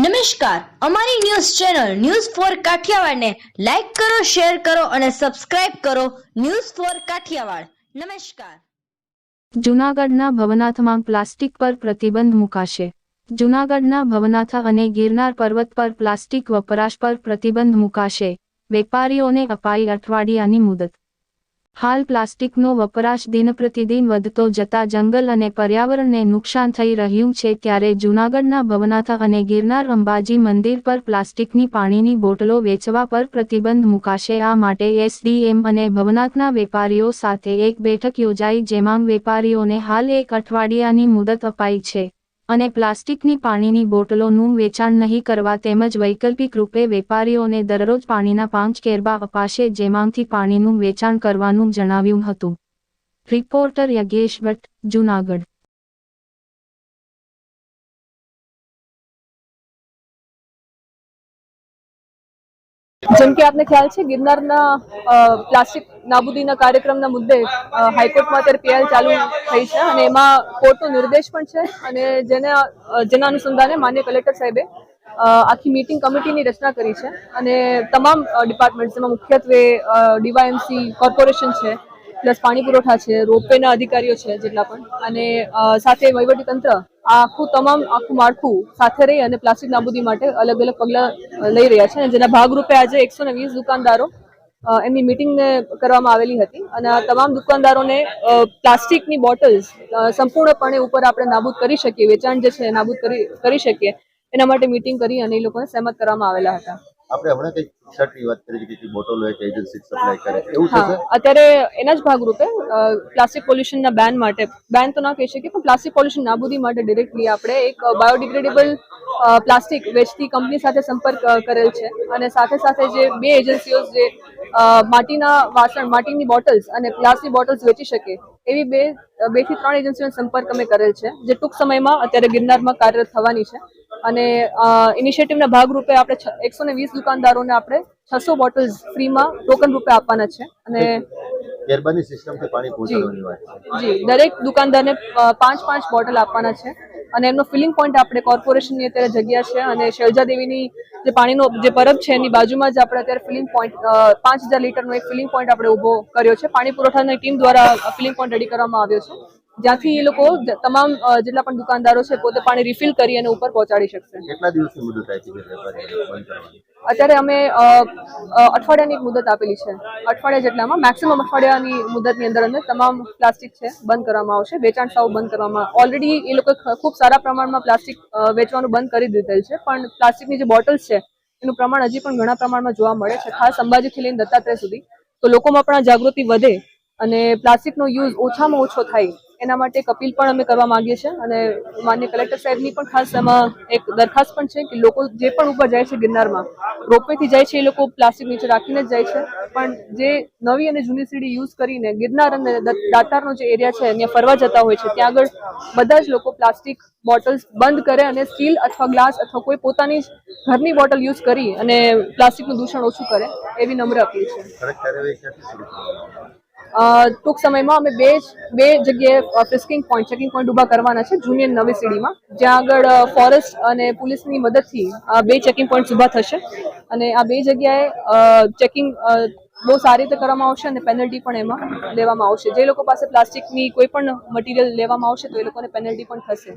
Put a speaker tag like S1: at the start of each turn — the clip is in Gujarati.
S1: નમસ્કાર. અમારી ન્યૂઝ ચેનલ ન્યૂઝ ફોર કાઠિયાવાડને લાઈક કરો, શેર કરો અને સબસ્ક્રાઇબ કરો ન્યૂઝ ફોર કાઠિયાવાડ. નમસ્કાર.
S2: જૂનાગઢના ભવનાથમાં પ્લાસ્ટિક પર પ્રતિબંધ મુકાશે. જૂનાગઢના ભવનાથા અને ગિરનાર પર્વત પર પ્લાસ્ટિક વપરાશ પર પ્રતિબંધ મુકાશે. વેપારીઓને અપાઈ અઠવાડિયાની મુદત. હાલ પ્લાસ્ટિકનો વપરાશ દિનપ્રતિદિન વધતો જતા જંગલ અને પર્યાવરણને નુકસાન થઈ રહ્યું છે ત્યારે જૂનાગઢના ભવનાથ અને ગિરનાર અંબાજી મંદિર પર પ્લાસ્ટિકની પાણીની બોટલો વેચવા પર પ્રતિબંધ મુકાશે. આ માટે એસડીએમ અને ભવનાથના વેપારીઓ સાથે એક બેઠક યોજાઈ, જેમાં વેપારીઓને હાલ એક અઠવાડિયાની મુદત અપાઈ છે. અને પ્લાસ્ટિકની પાણીની બોટલોનું વેચાણ નહીં કરવા તેમજ વૈકલ્પિક રૂપે વેપારીઓને દરરોજ પાણીના પાંચ કેરબા અપાશે જેમાંથી પાણીનું વેચાણ કરવાનું જણાવ્યું હતું. રિપોર્ટર યજ્ઞેશ ભટ્ટ, જૂનાગઢ.
S3: જેમ કે આપને ખ્યાલ છે, ગિરનારના પ્લાસ્ટિક નાબૂદીના કાર્યક્રમના મુદ્દે હાઈકોર્ટમાં અત્યારે પીએલ ચાલુ થઈ છે અને એમાં કોર્ટનો નિર્દેશ પણ છે અને જેને જેના અનુસંધાને માન્ય કલેક્ટર સાહેબે આખી મીટિંગ કમિટીની રચના કરી છે અને તમામ ડિપાર્ટમેન્ટ જેમાં મુખ્યત્વે ડીવાયએમસી કોર્પોરેશન છે, પ્લસ પાણી પુરવઠા છે, રોપવેના અધિકારીઓ છે જેટલા પણ, અને સાથે વહીવટી તંત્ર આખું તમામ આખું માળખું સાથે રહી અને પ્લાસ્ટિક નાબૂદી માટે અલગ અલગ પગલાં લઈ રહ્યા છે અને જેના ભાગરૂપે આજે એકસો ને વીસ દુકાનદારો એમની મિટિંગ કરવામાં આવેલી હતી અને આ તમામ દુકાનદારોને પ્લાસ્ટિકની બોટલ્સ સંપૂર્ણપણે ઉપર આપણે નાબૂદ કરી શકીએ, વેચાણ જે છે નાબૂદ કરી કરી શકીએ, એના માટે મિટિંગ કરી અને એ લોકોને સહેમત કરવામાં આવેલા હતા.
S4: આપણે હમણાં કઈ શર્ટની વાત કરી કે બોટલો એક એજન્સી સપ્લાય કરે. એવું થશે?
S3: અત્યારે એના જ ભાગરૂપે પ્લાસ્ટિક પોલ્યુશનના બેન માટે બેન તો ના કહી શકીએ પણ પ્લાસ્ટિક પોલ્યુશન નાબૂદી માટે ડિરેક્ટલી આપણે એક બાયોડિગ્રેડેબલ પ્લાસ્ટિક વેચતી કંપની સાથે સંપર્ક કરેલ છે. અને સાથે સાથે જે બે એજન્સીઓ જે માટીના વાસણ માટીની બોટલ્સ અને પ્લાસ્ટિક બોટલ્સ વેચી શકે એવી બે બેથી ત્રણ એજન્સીઓનો સંપર્ક અમે કરેલ છે જે ટૂંક સમયમાં અત્યારે ગિરનારમાં કાર્યરત થવાની છે. અને ઇનિશિયેટિવના ભાગરૂપે આપણે એકસો ને વીસ દુકાનદારોને આપણે છસો બોટલ્સ ફ્રીમાં ટોકન રૂપે આપવાના છે. અને
S4: ગેરબાની સિસ્ટમથી પાણી પહોંચાડવાની વાત
S3: જી દરેક દુકાનદારને પાંચ પાંચ બોટલ આપવાના છે. અને એમનો ફિલિંગ પોઈન્ટ આપણે કોર્પોરેશનની અત્યારે જગ્યા છે અને શૈલજા દેવીની જે પાણીનો જે પરબ છે એની બાજુમાં જ આપણે અત્યારે ફિલિંગ પોઈન્ટ પાંચ હજાર લીટરનો એક ફિલિંગ પોઈન્ટ આપણે ઊભો કર્યો છે. પાણી પુરવઠાની ટીમ દ્વારા ફિલિંગ પોઈન્ટ રેડી કરવામાં આવ્યો છે. જ્યાંથી એ લોકો તમામ જેટલા પણ દુકાનદારો છે પોતે પાણી રિફિલ કરી અને ઉપર પહોંચાડી શકશે.
S4: કેટલા દિવસની મુદત આપી
S3: અત્યારે અમે અઠવાડિયાની એક મુદત આપેલી છે. અઠવાડિયા જેટલામાં મેક્સિમમ અઠવાડિયાની મુદતની અંદર અંદર તમામ પ્લાસ્ટિક છે બંધ કરવામાં આવશે. વેચાણ સાવ બંધ કરવામાં ઓલરેડી એ લોકો ખૂબ સારા પ્રમાણમાં પ્લાસ્ટિક વેચવાનું બંધ કરી દીધેલ છે. પણ પ્લાસ્ટિકની જે બોટલ્સ છે એનું પ્રમાણ હજી પણ ઘણા પ્રમાણમાં જોવા મળે છે. ખાસ અંબાજીથી લઈને દત્તાત્રેય સુધી. તો લોકોમાં પણ આ જાગૃતિ વધે અને પ્લાસ્ટિકનો યુઝ ઓછામાં ઓછો થાય. એના માટે એક અપીલ પણ અમે કરવા માંગીએ છીએ અને માન્ય કલેક્ટર સાહેબની પણ ખાસ એમાં એક દરખાસ્ત પણ છે કે લોકો જે પણ ઉપર જાય છે ગિરનારમાં, રોપવેથી જાય છે એ લોકો પ્લાસ્ટિક નીચે રાખીને જ જાય છે. પણ જે નવી અને જૂની સીડી યુઝ કરીને ગિરનાર અને દાતારનો જે એરિયા છે, ત્યાં ફરવા જતા હોય છે, ત્યાં આગળ બધા જ લોકો પ્લાસ્ટિક બોટલ્સ બંધ કરે અને સ્ટીલ અથવા ગ્લાસ અથવા કોઈ પોતાની ઘરની બોટલ યુઝ કરી અને પ્લાસ્ટિકનું દૂષણ ઓછું કરે એવી નમ્ર અપીલ છે. ટૂંક સમયમાં અમે બે બે જગ્યાએ ફિસ્કિંગ પોઈન્ટ ચેકિંગ પોઈન્ટ ઊભા કરવાના છે, જૂનિયર નવી સીડીમાં. જ્યાં આગળ ફોરેસ્ટ અને પોલીસની મદદથી આ બે ચેકિંગ પોઈન્ટ ઊભા થશે. અને આ બે જગ્યાએ ચેકિંગ બહુ સારી રીતે કરવામાં આવશે અને પેનલ્ટી પણ એમાં લેવામાં આવશે. જે લોકો પાસે પ્લાસ્ટિકની કોઈ પણ મટીરિયલ લેવામાં આવશે, તો એ લોકોને પેનલ્ટી પણ થશે.